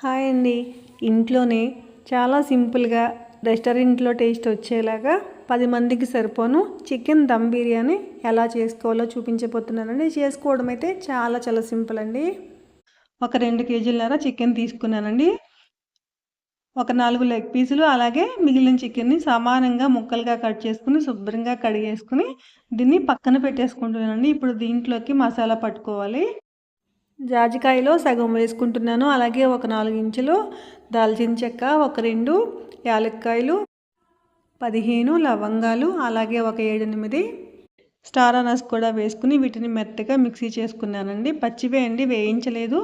Hi అండి. ఇంట్లోనే చాలా సింపుల్గా రెస్టారెంట్లో టేస్ట్ వచ్చేలాగా పది మందికి సరిపోను. చికెన్ దమ్ బిర్యానీ ఎలా చేసుకోవాలో చూపించబోతున్నానండి. చేసుకోవడం అయితే చాలా చాలా సింపుల్ అండి. ఒక రెండు కేజీలన్నర చికెన్ తీసుకున్నానండి. ఒక నాలుగు లెగ్ పీసులు అలాగే మిగిలిన చికెన్ని సమానంగా ముక్కలుగా కట్ చేసుకుని శుభ్రంగా కడిగేసుకుని దీన్ని పక్కన పెట్టేసుకుంటున్నానండి. ఇప్పుడు దీంట్లోకి మసాలా పట్టుకోవాలి. జాజికాయలో సగం వేసుకుంటున్నాను. అలాగే ఒక నాలుగు ఇంచులు దాల్చిన చెక్క ఒక రెండు యాలక్కాయలు పదిహేను లవంగాలు అలాగే ఒక ఏడెనిమిది స్టార్ అనస్ కూడా వేసుకుని వీటిని మెత్తగా మిక్సీ చేసుకున్నానండి. పచ్చివే అండి వేయించలేదు.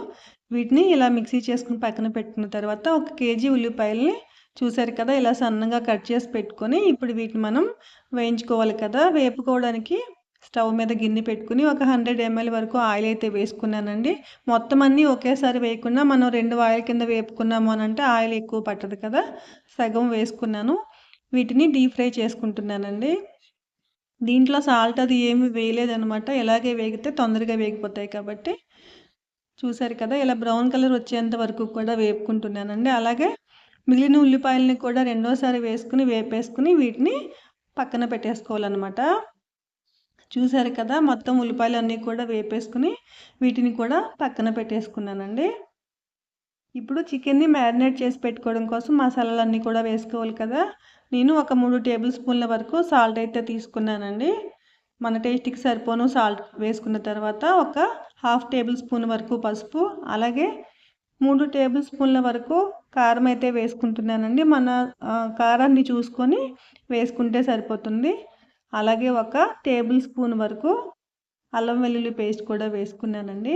వీటిని ఇలా మిక్సీ చేసుకుని పక్కన పెట్టుకున్న తర్వాత ఒక కేజీ ఉల్లిపాయలని చూసారు కదా ఇలా సన్నగా కట్ చేసి పెట్టుకొని ఇప్పుడు వీటిని మనం వేయించుకోవాలి కదా వేపుకోవడానికి స్టవ్ మీద గిన్నె పెట్టుకుని ఒక హండ్రెడ్ ఎంఎల్ వరకు ఆయిల్ అయితే వేసుకున్నానండి. మొత్తం అన్నీ ఒకేసారి వేయకుండా మనం రెండు ఆయిల్ కింద వేపుకున్నాము అని అంటే ఆయిల్ ఎక్కువ పట్టదు కదా సగం వేసుకున్నాను. వీటిని డీప్ ఫ్రై చేసుకుంటున్నానండి. దీంట్లో సాల్ట్ అది ఏమి వేయలేదనమాట ఎలాగే వేగితే తొందరగా వేగిపోతాయి కాబట్టి. చూసారు కదా ఇలా బ్రౌన్ కలర్ వచ్చేంత వరకు కూడా వేపుకుంటున్నానండి. అలాగే మిగిలిన ఉల్లిపాయలని కూడా రెండోసారి వేసుకుని వేపేసుకుని వీటిని పక్కన పెట్టేసుకోవాలన్నమాట. చూసారు కదా మొత్తం ఉల్లిపాయలు అన్నీ కూడా వేపేసుకుని వీటిని కూడా పక్కన పెట్టేసుకున్నానండి. ఇప్పుడు చికెన్ని మ్యారినేట్ చేసి పెట్టుకోవడం కోసం మసాలాలు అన్నీ కూడా వేసుకోవాలి కదా. నేను ఒక మూడు టేబుల్ స్పూన్ల వరకు సాల్ట్ అయితే తీసుకున్నానండి. మన టేస్ట్కి సరిపోను సాల్ట్ వేసుకున్న తర్వాత ఒక హాఫ్ టేబుల్ స్పూన్ వరకు పసుపు అలాగే మూడు టేబుల్ స్పూన్ల వరకు కారం అయితే వేసుకుంటున్నానండి. మన కారాన్ని చూసుకొని వేసుకుంటే సరిపోతుంది. అలాగే ఒక టేబుల్ స్పూన్ వరకు అల్లం వెల్లుల్లి పేస్ట్ కూడా వేసుకున్నానండి.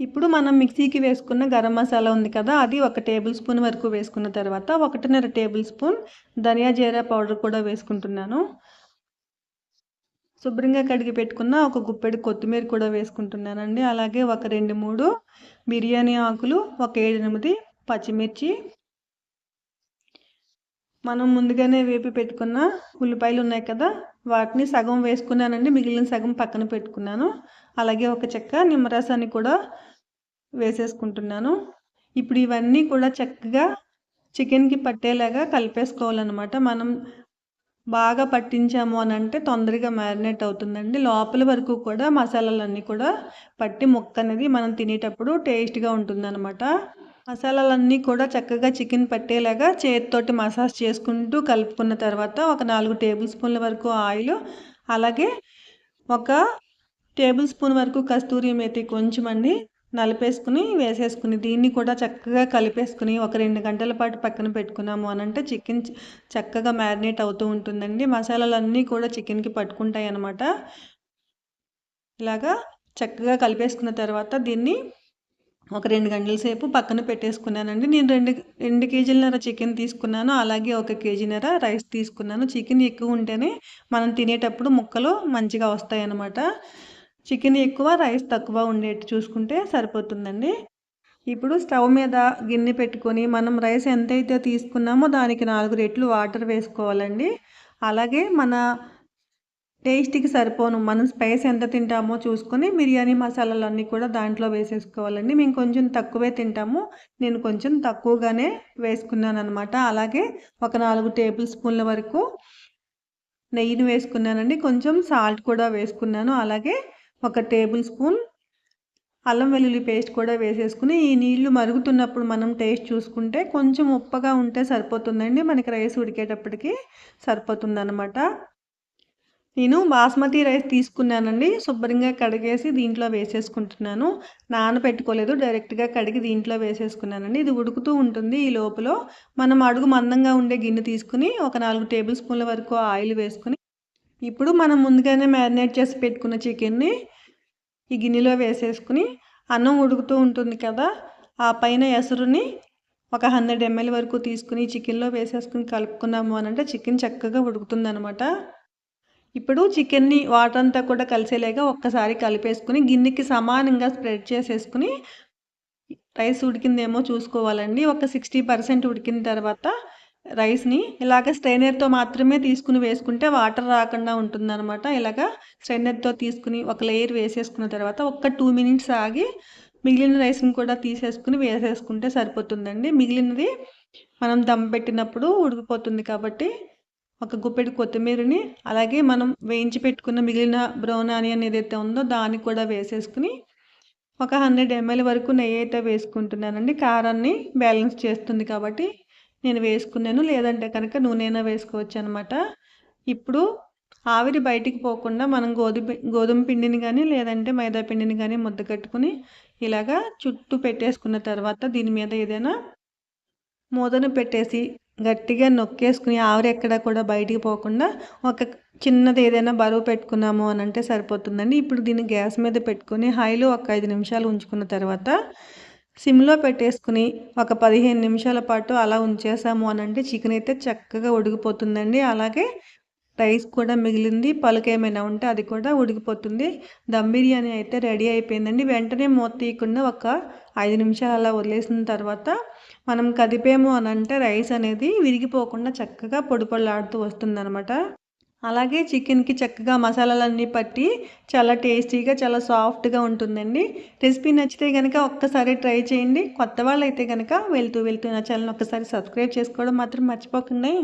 ఇప్పుడు మనం మిక్సీకి వేసుకున్న గరం మసాలా ఉంది కదా అది ఒక టేబుల్ స్పూన్ వరకు వేసుకున్న తర్వాత ఒకటిన్నర టేబుల్ స్పూన్ ధనియా జీరా పౌడర్ కూడా వేసుకుంటున్నాను. శుభ్రంగా కడిగి పెట్టుకున్న ఒక గుప్పెడు కొత్తిమీర కూడా వేసుకుంటున్నానండి. అలాగే ఒక రెండు మూడు బిర్యానీ ఆకులు ఒక ఏడెనిమిది పచ్చిమిర్చి మనం ముందుగానే వేపి పెట్టుకున్న ఉల్లిపాయలు ఉన్నాయి కదా వాటిని సగం వేసుకున్నానండి మిగిలిన సగం పక్కన పెట్టుకున్నాను. అలాగే ఒక చెక్క నిమ్మరసాన్ని కూడా వేసేసుకుంటున్నాను. ఇప్పుడు ఇవన్నీ కూడా చక్కగా చికెన్కి పట్టేలాగా కలిపేసుకోవాలన్నమాట. మనం బాగా పట్టించాము అని అంటే తొందరగా మ్యారినేట్ అవుతుందండి. లోపల వరకు కూడా మసాలాలన్నీ కూడా పట్టి ముక్క అనేది మనం తినేటప్పుడు టేస్ట్గా ఉంటుందన్నమాట. మసాలాలన్నీ కూడా చక్కగా చికెన్ పట్టేలాగా చేతితోటి మసాజ్ చేసుకుంటూ కలుపుకున్న తర్వాత ఒక నాలుగు టేబుల్ స్పూన్ల వరకు ఆయిల్ అలాగే ఒక టేబుల్ స్పూన్ వరకు కస్తూరి మేతి కొంచెం అండి నలిపేసుకుని వేసేసుకుని దీన్ని కూడా చక్కగా కలిపేసుకుని ఒక రెండు గంటల పాటు పక్కన పెట్టుకున్నాము అని అంటే చికెన్ చక్కగా మ్యారినేట్ అవుతూ ఉంటుందండి. మసాలాలన్నీ కూడా చికెన్కి పట్టుకుంటాయి అన్నమాట. ఇలాగా చక్కగా కలిపేసుకున్న తర్వాత దీన్ని ఒక రెండు గంటల సేపు పక్కన పెట్టేసుకున్నానండి. నేను రెండు రెండు కేజీలన్నర చికెన్ తీసుకున్నాను. అలాగే ఒక కేజీన్నర రైస్ తీసుకున్నాను. చికెన్ ఎక్కువ ఉంటేనే మనం తినేటప్పుడు ముక్కలు మంచిగా వస్తాయన్నమాట. చికెన్ ఎక్కువ రైస్ తక్కువ ఉండేట్టు చూసుకుంటే సరిపోతుందండి. ఇప్పుడు స్టవ్ మీద గిన్నె పెట్టుకొని మనం రైస్ ఎంతైతే తీసుకున్నామో దానికి నాలుగు రెట్లు వాటర్ వేసుకోవాలండి. అలాగే మన టేస్ట్కి సరిపోను. మనం స్పైస్ ఎంత తింటామో చూసుకొని బిర్యానీ మసాలాలు అన్నీ కూడా దాంట్లో వేసేసుకోవాలండి. మేము కొంచెం తక్కువే తింటాము. నేను కొంచెం తక్కువగానే వేసుకున్నాను అనమాట అలాగే ఒక నాలుగు టేబుల్ స్పూన్ల వరకు నెయ్యిని వేసుకున్నానండి. కొంచెం సాల్ట్ కూడా వేసుకున్నాను. అలాగే ఒక టేబుల్ స్పూన్ అల్లం వెల్లుల్లి పేస్ట్ కూడా వేసేసుకుని ఈ నీళ్ళు మరుగుతున్నప్పుడు మనం టేస్ట్ చూసుకుంటే కొంచెం ఉప్పగా ఉంటే సరిపోతుందండి. మనకి రైస్ ఉడికేటప్పటికి సరిపోతుందన్నమాట. నేను బాస్మతి రైస్ తీసుకున్నానండి. శుభ్రంగా కడిగేసి దీంట్లో వేసేసుకుంటున్నాను. నానబెట్టుకోలేదు డైరెక్ట్గా కడిగి దీంట్లో వేసేసుకున్నానండి. ఇది ఉడుకుతూ ఉంటుంది ఈ లోపల. మనం అడుగు మందంగా ఉండే గిన్నె తీసుకుని ఒక నాలుగు టేబుల్ స్పూన్ల వరకు ఆయిల్ వేసుకుని ఇప్పుడు మనం ముందుగానే మ్యారినేట్ చేసి పెట్టుకున్న చికెన్ని ఈ గిన్నెలో వేసేసుకుని అన్నం ఉడుకుతూ ఉంటుంది కదా ఆ పైన ఎసురుని ఒక హండ్రెడ్ ఎంఎల్ వరకు తీసుకుని చికెన్లో వేసేసుకుని కలుపుకున్నాము అని అంటే చికెన్ చక్కగా ఉడుకుతుంది అనమాట ఇప్పుడు చికెన్ని వాటర్ అంతా కూడా కలిసేలాగా ఒక్కసారి కలిపేసుకుని గిన్నెకి సమానంగా స్ప్రెడ్ చేసేసుకుని రైస్ ఉడికిందేమో చూసుకోవాలండి. ఒక సిక్స్టీ పర్సెంట్ ఉడికిన తర్వాత రైస్ని ఇలాగ స్ట్రైనర్తో మాత్రమే తీసుకుని వేసుకుంటే వాటర్ రాకుండా ఉంటుందన్నమాట. ఇలాగ స్ట్రైనర్తో తీసుకుని ఒక లేయర్ వేసేసుకున్న తర్వాత ఒక్క టూ మినిట్స్ ఆగి మిగిలిన రైస్ని కూడా తీసేసుకుని వేసేసుకుంటే సరిపోతుందండి. మిగిలినది మనం దమ్ పెట్టినప్పుడు ఉడికిపోతుంది కాబట్టి ఒక గుప్పెడు కొత్తిమీరని అలాగే మనం వేయించి పెట్టుకున్న మిగిలిన బ్రౌన్ ఆనియన్ ఏదైతే ఉందో దాన్ని కూడా వేసేసుకుని ఒక హండ్రెడ్ ఎంఎల్ వరకు నెయ్యి అయితే వేసుకుంటున్నానండి. కారాన్ని బ్యాలెన్స్ చేస్తుంది కాబట్టి నేను వేసుకున్నాను. లేదంటే కనుక నూనె వేసుకోవచ్చు అనమాట ఇప్పుడు ఆవిరి బయటికి పోకుండా మనం గోధుమ గోధుమ పిండిని కానీ లేదంటే మైదా పిండిని కానీ ముద్ద కట్టుకుని ఇలాగా చుట్టూ పెట్టేసుకున్న తర్వాత దీని మీద ఏదైనా మూతను పెట్టేసి గట్టిగా నొక్కేసుకుని ఆవిరి ఎక్కడ కూడా బయటికి పోకుండా ఒక చిన్నది ఏదైనా బరువు పెట్టుకున్నాము అని అంటే సరిపోతుందండి. ఇప్పుడు దీన్ని గ్యాస్ మీద పెట్టుకొని హైలో ఒక ఐదు నిమిషాలు ఉంచుకున్న తర్వాత సిమ్లో పెట్టేసుకుని ఒక పదిహేను నిమిషాల పాటు అలా ఉంచేసాము అని అంటే చికెన్ అయితే చక్కగా ఉడికిపోతుందండి. అలాగే రైస్ కూడా మిగిలింది. పలుక ఏమైనా ఉంటే అది కూడా ఉడికిపోతుంది. దమ్ బిర్యానీ అయితే రెడీ అయిపోయిందండి. వెంటనే మూత తీయకుండా ఒక ఐదు నిమిషాలు అలా వదిలేసిన తర్వాత మనం కదిపేము అని అంటే రైస్ అనేది విరిగిపోకుండా చక్కగా పొడి పొడలాడుతూ వస్తుందనమాట అలాగే చికెన్కి చక్కగా మసాలాలన్నీ పట్టి చాలా టేస్టీగా చాలా సాఫ్ట్గా ఉంటుందండి. రెసిపీ నచ్చితే కనుక ఒక్కసారి ట్రై చేయండి. కొత్త వాళ్ళు అయితే కనుక వెళ్తూ వెళ్తూ నా ఛానల్ ఒక్కసారి సబ్స్క్రైబ్ చేసుకోవడం మాత్రం మర్చిపోకండి.